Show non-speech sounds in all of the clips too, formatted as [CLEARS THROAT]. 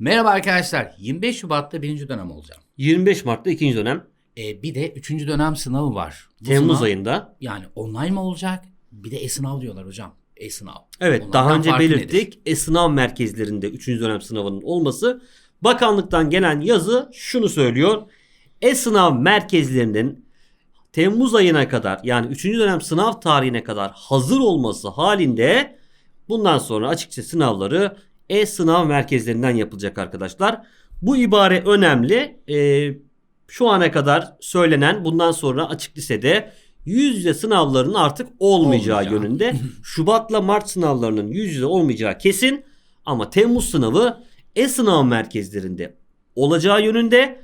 Merhaba arkadaşlar. 25 Şubat'ta birinci dönem olacağım. 25 Mart'ta ikinci dönem. Ee, bir de üçüncü dönem sınavı var. Bu Temmuz sınav, ayında. Yani online mı olacak? Bir de e-sınav diyorlar hocam. E-sınav. Evet Onlardan daha önce belirttik. E-sınav merkezlerinde 3. dönem sınavının olması. Bakanlıktan gelen yazı şunu söylüyor. E-sınav merkezlerinin Temmuz ayına kadar yani 3. dönem sınav tarihine kadar hazır olması halinde bundan sonra açıkça sınavları e-sınav merkezlerinden yapılacak arkadaşlar. Bu ibare önemli. Ee, şu ana kadar söylenen bundan sonra açık lisede yüz yüze sınavlarının artık olmayacağı Olmayacağı. yönünde. [LAUGHS] Şubat'la Mart sınavlarının yüz yüze olmayacağı kesin ama Temmuz sınavı e-sınav merkezlerinde olacağı yönünde.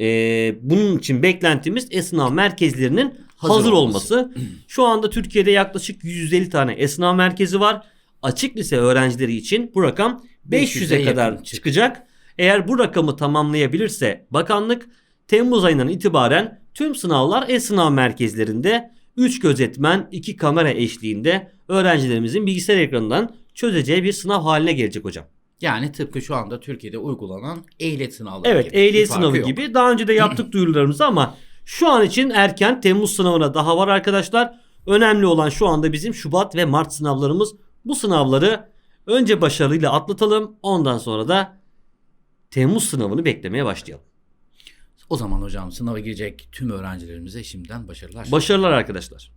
Ee, bunun için beklentimiz e-sınav merkezlerinin Hazır hazır, olması. olması. Şu anda Türkiye'de yaklaşık 150 tane e-sınav merkezi var. Açık lise öğrencileri için bu rakam 500'e 500'e kadar çıkacak. Eğer bu rakamı tamamlayabilirse bakanlık Temmuz ayından itibaren tüm sınavlar e-sınav merkezlerinde 3 gözetmen 2 kamera eşliğinde öğrencilerimizin bilgisayar ekranından çözeceği bir sınav haline gelecek hocam. Yani tıpkı şu anda Türkiye'de uygulanan ehliyet sınavları Evet gibi. ehliyet Bir farkı sınavı yok. gibi daha önce de yaptık [CLEARS THROAT] duyurularımızı ama şu an için erken Temmuz sınavına daha var arkadaşlar. Önemli olan şu anda bizim Şubat ve Mart sınavlarımız. Bu sınavları önce başarıyla atlatalım ondan sonra da Temmuz sınavını beklemeye başlayalım. O zaman hocam sınava girecek tüm öğrencilerimize şimdiden başarılar. Başarılar arkadaşlar.